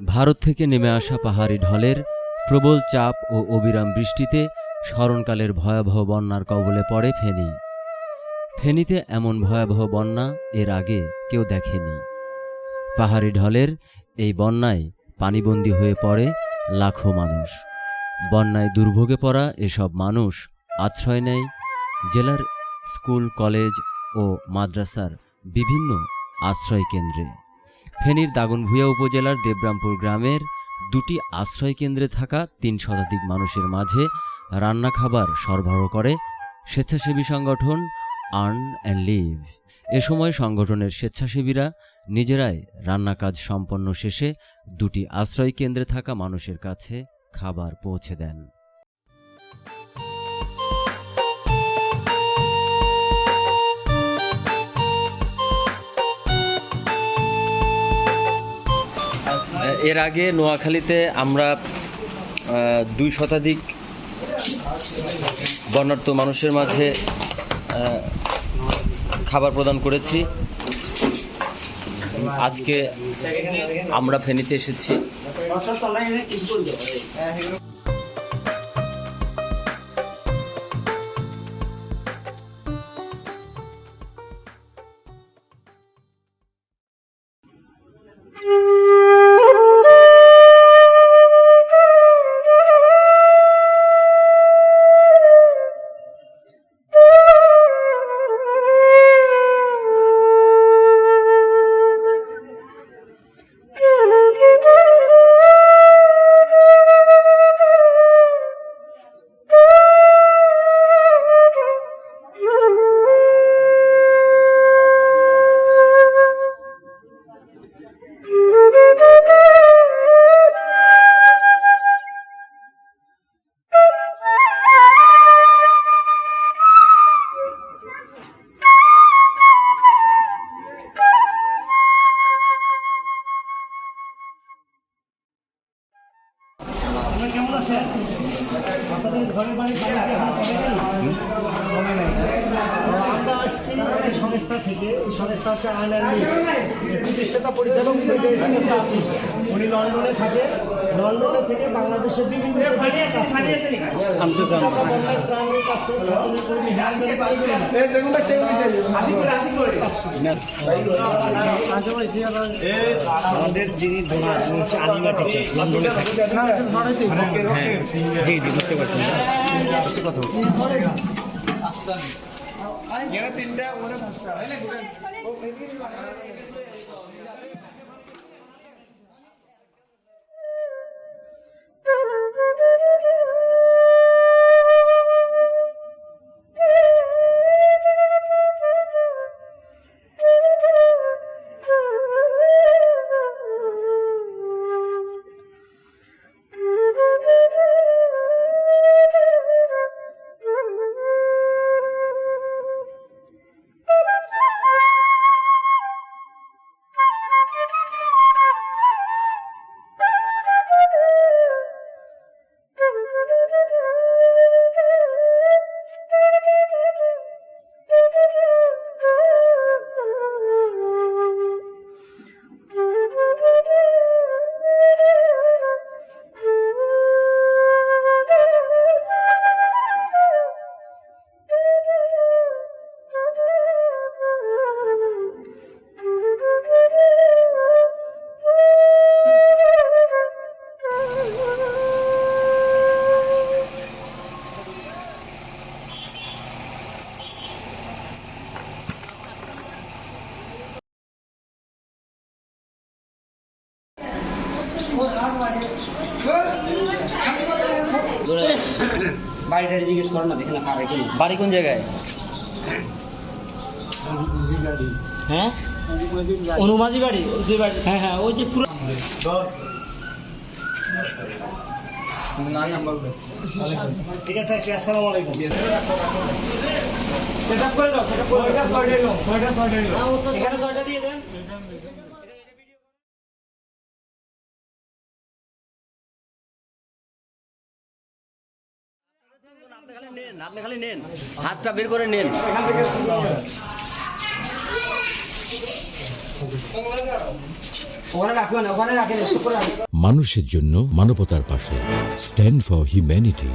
ভারত থেকে নেমে আসা পাহাড়ি ঢলের প্রবল চাপ ও অবিরাম বৃষ্টিতে স্মরণকালের ভয়াবহ বন্যার কবলে পড়ে ফেনী। ফেনীতে এমন ভয়াবহ বন্যা এর আগে কেউ দেখেনি। পাহাড়ি ঢলের এই বন্যায় পানিবন্দী হয়ে পড়ে লাখো মানুষ। বন্যায় দুর্ভোগে পড়া এসব মানুষ আশ্রয় নেয় জেলার স্কুল, কলেজ ও মাদ্রাসার বিভিন্ন আশ্রয় কেন্দ্রে। ফেনীর দাগনভূঞা উপজেলার দেবরামপুর গ্রামের দুটি আশ্রয় কেন্দ্রে থাকা তিন শতাধিক মানুষের মাঝে রান্না খাবার সরবরাহ করে স্বেচ্ছাসেবী সংগঠন আর্ন অ্যান্ড লিভ। এ সময় সংগঠনের স্বেচ্ছাসেবীরা নিজেরাই রান্না কাজ সম্পন্ন শেষে দুটি আশ্রয় কেন্দ্রে থাকা মানুষের কাছে খাবার পৌঁছে দেন। এর আগে নোয়াখালীতে আমরা দুই শতাধিক বর্ণাঢ্য মানুষের মাঝে খাবার প্রদান করেছি। আজকে আমরা ফেনীতে এসেছি। আপনাদের ঘরের বাড়ি আসছি সংস্থা থেকে। এই সংস্থা হচ্ছে আইল্যান্ড প্রতিষ্ঠাতা পরিচালক। উনি লন্ডনে থাকে। লন্ডনে থেকে বাংলাদেশের বিভিন্ন। আমাদের যিনি আনিমা টিচার লন্ডনে থাকে হ্যাঁ জি জি বুঝতে পারছেন কথা বলছি। বাড়িটা জিজ্ঞেস করো না দেখে না কিনা বাড়ি কোন জায়গায়? হ্যাঁ? অনুমাজি বাড়ি? যে বাড়ি। হ্যাঁ হ্যাঁ ওই যে পুরো ঠিক আছে আসসালামু আলাইকুম। সেট আপ করে দাও সেট আপ করে দাও। ছয়টা ছয়টা ছয়টা। এখানে ছয়টা দিয়ে দেন। হাতটা বের করে নেন। মানুষের জন্য মানবতার পাশে স্ট্যান্ড ফর হিউম্যানিটি